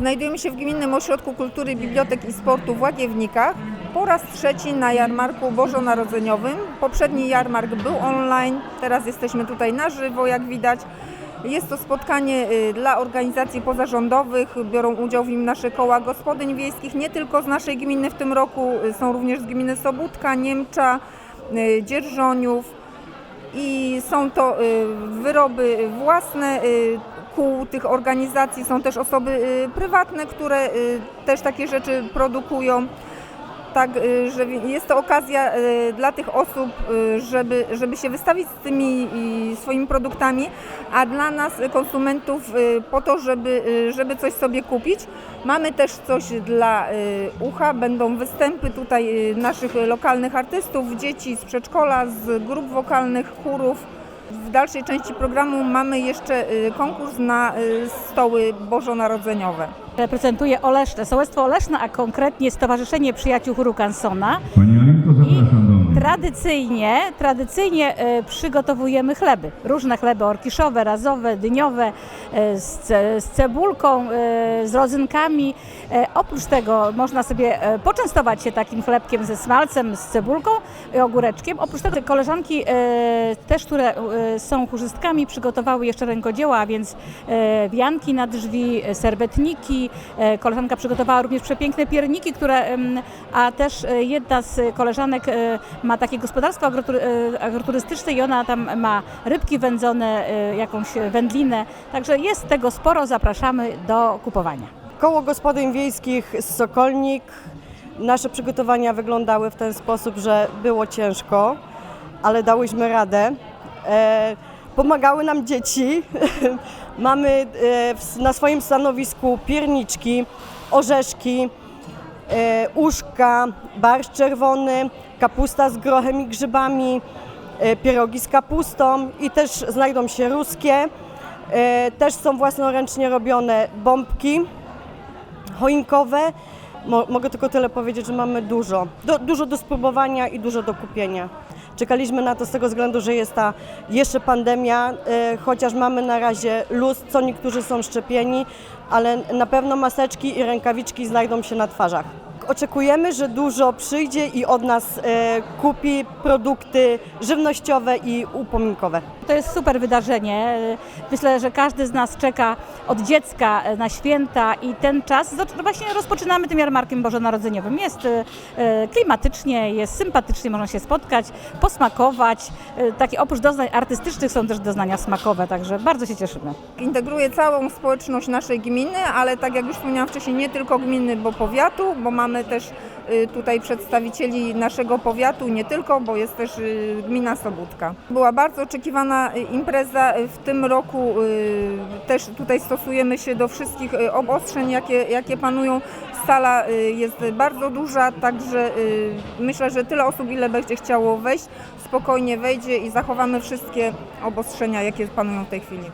Znajdujemy się w Gminnym Ośrodku Kultury, Bibliotek i Sportu w Łagiewnikach. Po raz trzeci na jarmarku bożonarodzeniowym. Poprzedni jarmark był online, teraz jesteśmy tutaj na żywo, jak widać. Jest to spotkanie y, dla organizacji pozarządowych, biorą udział w nim nasze koła gospodyń wiejskich, nie tylko z naszej gminy w tym roku, y, są również z gminy Sobótka, Niemcza, y, Dzierżoniów i są to wyroby własne y, kół tych organizacji, są też osoby y, prywatne, które y, też takie rzeczy produkują. Tak, y, że jest to okazja dla tych osób, żeby, żeby się wystawić z tymi swoimi produktami, a dla nas, konsumentów, po to, żeby, żeby coś sobie kupić. Mamy też coś dla ucha, będą występy tutaj naszych lokalnych artystów, dzieci z przedszkola, z grup wokalnych, chórów. W dalszej części programu mamy jeszcze y, konkurs na y, stoły bożonarodzeniowe. Reprezentuje Oleszne, Sołectwo Oleszne, a konkretnie Stowarzyszenie Przyjaciół Chóru Tradycyjnie, tradycyjnie e, przygotowujemy chleby. Różne chleby orkiszowe, razowe, dyniowe, e, z, ce, z cebulką, e, z rodzynkami. Oprócz tego można sobie poczęstować się takim chlebkiem ze smalcem, z cebulką i ogóreczkiem. Oprócz tego koleżanki też, które są chórzystkami, przygotowały jeszcze rękodzieła, a więc wianki na drzwi, serbetniki. Koleżanka przygotowała również przepiękne pierniki, które, em, a też jedna z koleżanek e, ma takie gospodarstwo e, agroturystyczne i ona tam ma rybki wędzone, e, jakąś wędlinę. Także jest tego sporo, zapraszamy do kupowania. Koło Gospodyń Wiejskich z Sokolnik. Nasze przygotowania wyglądały w ten sposób, że było ciężko, ale dałyśmy radę. E, pomagały nam dzieci. Mamy na swoim stanowisku pierniczki, orzeszki, uszka, barszcz czerwony, kapusta z grochem i grzybami, e, pierogi z kapustą i też znajdą się ruskie. E, też są własnoręcznie robione bombki choinkowe. Mo, mogę tylko tyle powiedzieć, że mamy dużo. Do, dużo do spróbowania i dużo do kupienia. Czekaliśmy na to z tego względu, że jest ta jeszcze pandemia, e, chociaż mamy na razie luz, co niektórzy są szczepieni, ale na pewno maseczki i rękawiczki znajdą się na twarzach. Oczekujemy, że dużo przyjdzie i od nas e, kupi produkty żywnościowe i upominkowe. To jest super wydarzenie. Myślę, że każdy z nas czeka od dziecka na święta i ten czas zac- właśnie rozpoczynamy tym jarmarkiem bożonarodzeniowym. Jest e, e, klimatycznie, jest sympatycznie, można się spotkać, posmakować. E, Takie oprócz doznań artystycznych są też doznania smakowe, także bardzo się cieszymy. Integruje całą społeczność naszej gminy, ale tak jak już wspomniałam wcześniej, nie tylko gminy, bo powiatu, bo mamy też y, tutaj przedstawicieli naszego powiatu, nie tylko, bo jest też y, gmina Sobótka. Była bardzo oczekiwana y, impreza w tym roku. Też tutaj stosujemy się do wszystkich obostrzeń, jakie, jakie panują. Sala jest bardzo duża, także myślę, że tyle osób, ile będzie chciało wejść, spokojnie wejdzie i zachowamy wszystkie obostrzenia, jakie panują w tej chwili.